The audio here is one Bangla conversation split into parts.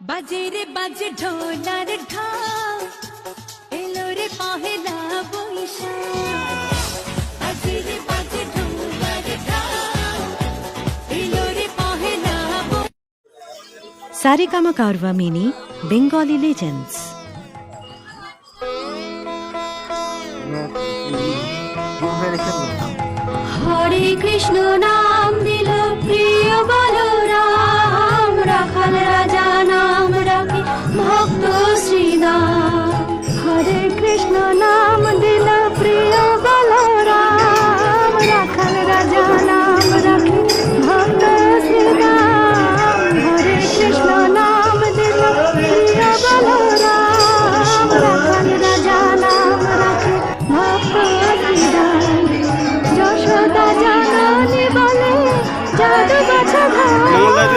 বাজে রে বাজে ঢোলার ঢাক এলো রে পহেলা বৈশাখ। বাজে রে বাজে ঢোলার ঢাক এলো রে পহেলা Saregama Carvaan mini Bengali legends. Hare Krishna নাম।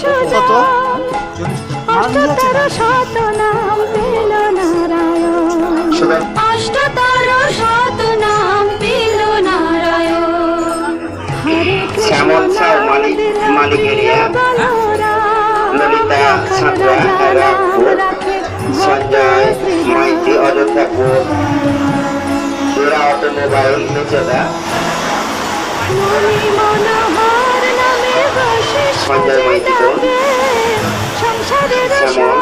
সুজান অষ্টতর শত নাম পেল নারায়ণ। অষ্টতর শত নাম পেল নারায়ণ। হরে। ললিতা সাঁতরা সুরা অটোমোবাইল নিচদা সঞ্জয় মাইতি। It's